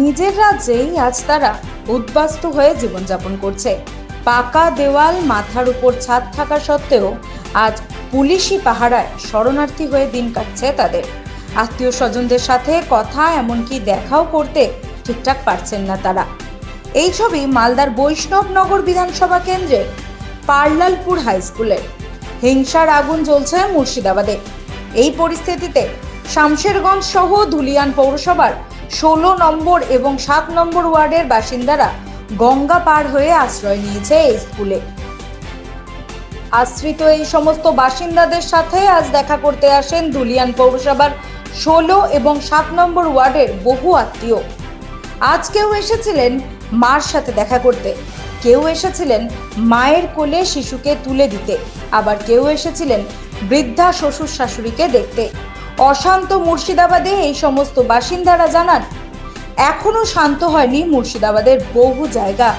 নিজের রাজ্যেই আজ তারা উদ্বাস্তু হয়ে জীবনযাপন করছে। পাকা দেওয়াল, মাথার উপর ছাদ থাকা সত্ত্বেও আজ পুলিশি পাহারায় শরণার্থী হয়ে দিন কাটছে তাদের। আত্মীয় স্বজনদের সাথে কথা, এমনকি দেখাও করতে ঠিকঠাক পারছেন না তারা। এই ছবি মালদার বৈষ্ণবনগর বিধানসভা কেন্দ্রের পার্লালপুর হাই স্কুলের হিংসার আগুন জ্বলছে মুর্শিদাবাদে। এই পরিস্থিতিতে শামশেরগঞ্জ সহ ধুলিয়ান পৌরসভার ষোলো নম্বর এবং সাত নম্বর ওয়ার্ডের বাসিন্দারা গঙ্গা পার হয়ে আশ্রয় নিয়েছে এই স্কুলে। আশ্রিত এই সমস্ত বাসিন্দাদের সাথে আজ দেখা করতে আসেন ধুলিয়ান পৌরসভার ষোলো এবং সাত নম্বর ওয়ার্ডের বহু আত্মীয়। আজ কেউ এসেছিলেন মার সাথে দেখা করতে। কেউ এসেছিলেন মায়ের কোলে শিশুকে তুলে দিতে। আবার কেউ এসেছিলেন বৃদ্ধা শ্বশুর শাশুড়িকে দেখতে। অশান্ত মুর্শিদাবাদে এই সমস্ত বাসিন্দারা জানান এখনও শান্ত হয়নি মুর্শিদাবাদের বহু জায়গা।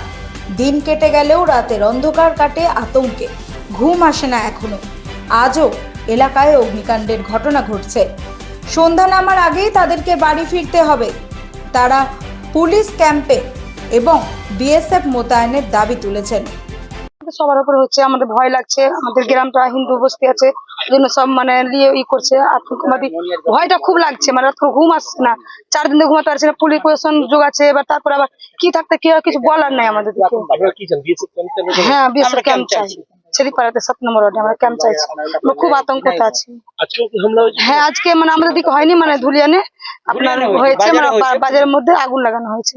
দিন কেটে গেলেও রাতের অন্ধকার কাটে আতঙ্কে। ঘুম আসে না এখনও। আজও এলাকায় অগ্নিকাণ্ডের ঘটনা ঘটছে। সন্ধ্যা নামার আগেই তাদেরকে বাড়ি ফিরতে হবে। তারা পুলিশ ক্যাম্পে এবং বিএসএফ মোতায়েনের দাবি তুলেছেন। সবার উপর হচ্ছে আমাদের ভয় লাগছে আমাদের গ্রামটা হিন্দু বস্তি আছে জন্য সব মানে নিয়ে ই করছে আতঙ্কবাদী ভয়টা খুব লাগছে মানে রাত ঘুম আসছে না চার দিন ঘুমাতে পারছে না পুলিশ প্রশাসন যোগাচ্ছে এবার তারপর আবার কি থাকতে কি হয় কিছু বলার নাই আমাদের হ্যাঁ বিএসএফ ক্যাম্প চাই। ছেড়িপাড়াতে সাত নম্বর ওয়ার্ডে আমরা ক্যাম্প চাইছি আমরা খুব আতঙ্কতে আছি। হ্যাঁ আজকে মানে আমাদের দিকে হয়নি মানে ধুলিয়ানে আপনার হয়েছে মানে বাজারের মধ্যে আগুন লাগানো হয়েছে।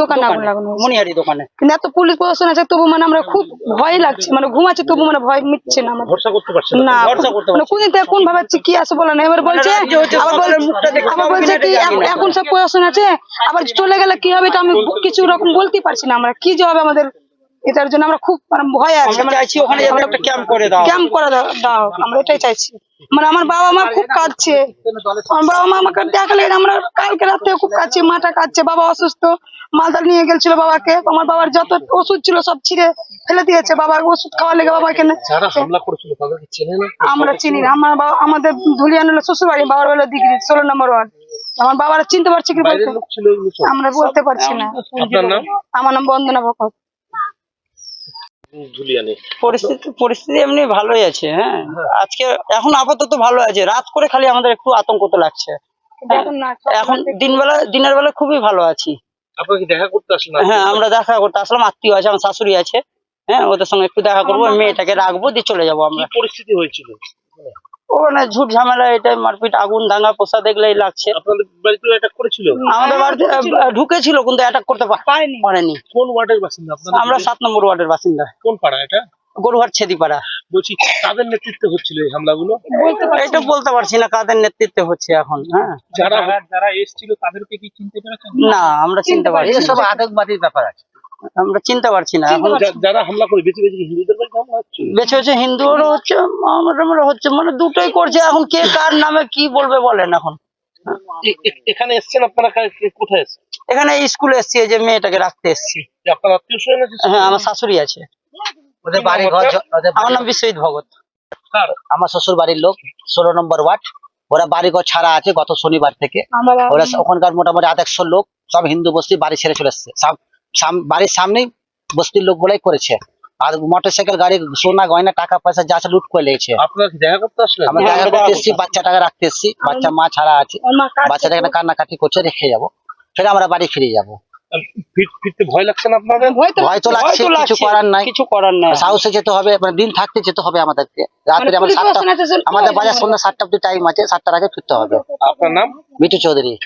দোকানে আগুন লাগানো মনিহারি দোকানে। কিন্তু এত পুলিশ প্রশাসন আছে তবু মানে আমরা খুব ভয় লাগছে মানে ঘুমাচ্ছে তবু মানে ভয় মিটছে না আমাদের। ভরসা করতে পারছেন না ভরসা করতে মানে থেকে কোন ভাবে কি আছে বলে না। এবার বলছে আবার দেখতে আবার পাবো বলছে কি এখন- সব প্রশাসন আছে আবার চলে গেলে কি হবে এটা আমি কিছু রকম বলতেই পারছি না আমরা। কি যে হবে আমাদের এটার জন্য আমরা খুব মানে ভয় আছে। আমরা চাইছি ওখানে যাতে একটা ক্যাম্প করে দাও ক্যাম্প করে দাও আমরা এটাই চাইছি। মানে আমার বাবা মা খুব কাঁদছে। আমার বাবা মা আমাকে দেখালে আমরা কালকে রাতে খুব কাঁদছি মাটা কাঁদছে। বাবা অসুস্থ মালদার নিয়ে গেছিল বাবাকে। আমার বাবার যত ওষুধ ছিল সব ছিঁড়ে ফেলে দিয়েছে। বাবা ওষুধ খাওয়ার লেগে বাবা না যারা হামলা করেছিল তাদেরকে চেনে না? আমরা চিনি না। আমার বাবা আমাদের ধুলিয়ান হলো শ্বশুর বাড়ি বাবার হলো দিঘি ষোলো নম্বর ওয়ার্ড। আমার বাবারা চিনতে পারছে কি। আমরা বলতে পারছি না। আমার নাম বন্দনা ভকত পরিস্থিতি পরিস্থিতি এমনি ভালোই আছে হ্যাঁ। আজকে এখন আপাতত ভালো আছে। রাত করে খালি আমাদের একটু আতঙ্ক তো লাগছে এখন দিনবেলা দিন বেলা দিনের বেলা খুবই ভালো আছি। দেখা করতে হ্যাঁ আমরা দেখা করতে আসলাম আত্মীয় আছে আমার শাশুড়ি আছে হ্যাঁ ওদের সঙ্গে একটু দেখা করব মেয়েটাকে রাখব দিয়ে চলে যাব আমরা। পরিস্থিতি হয়েছিল? ওখানে ঝুট ঝামেলা এটা মারপিট আগুন দাঙ্গা পোষা দেখলেই লাগছে। আপনাদের বাড়িতে অ্যাটাক করেছিল? আমাদের বাড়িতে ঢুকেছিল কিন্তু অ্যাটাক করতে পা- পারেনি। কোন ওয়ার্ডের বাসিন্দা? আপনারা আমরা সাত নম্বর ওয়ার্ডের বাসিন্দা। কোন পাড়া এটা? গরুহাট ছেদিপাড়া। বলছি কাদের নেতৃত্বে হচ্ছিল এই হামলাগুলো? এটা বলতে পারছি না কাদের নেতৃত্বে হচ্ছে এখন হ্যাঁ। যারা যারা এসেছিল তাদেরকে কি চিনতে পেরেছেন? না আমরা চিনতে পারছি না। সব আতঙ্কবাদীর ব্যাপার আছে। আমরা চিনতে পারছি না। যারা হামলা করে বেশি বেশি হিন্দুদের বেছে বেছে হিন্দুরও হচ্ছে আমরা হচ্ছে মানে দুটোই করছে। এখন কে কার নামে কি বলবে বলেন এখন। এখানে এসছেন আপনারা? কোথায় এসছেন এখানে স্কুলে এসছি যে মেয়েটাকে রাখতে এসছি। আপনার আত্মীয় স্বজন আছে? হ্যাঁ আমার শাশুড়ি আছে। ওদের বাড়ি ঘর আমার নাম বিশ্বজিৎ ভগত। আমার শ্বশুর বাড়ির লোক ষোলো নম্বর ওয়ার্ড। ওরা বাড়ি ঘর ছাড়া আছে গত শনিবার থেকে। ওরা ওখানকার মোটামুটি আধ একশো লোক সব হিন্দু বস্তি বাড়ি ছেড়ে চলে এসছে। সাম- বাড়ির সামনেই বস্তির লোক বলেই করেছে। আর মোটর সাইকেল গাড়ি সোনা গয়না টাকা পয়সা যা লুট করে লেগেছে আপনারা কি দেখা করতে আসলেন? আমরা দেখা করতে এসছি বাচ্চাটাকে রাখতে এসছি বাচ্চা মা ছাড়া আছে। কাঁদছে কান্নাকাটি করছে রেখে যাব। ফের আমরা বাড়ি ফিরে যাব। ভয় লাগছে না আপনাদের? ভয় তো লাগছে কিছু করার নাই। কিছু করার নাই। সাহসে যেতে হবে মানে দিন থাকতে যেতে হবে আমাদেরকে। রাত্রে মানে সাতটা সে- আমাদের বাজার সন্ধ্যা সাতটা অব্দি টাইম আছে সাতটার আগে ফিরতে হবে। আপনার নাম? মিঠু চৌধুরী।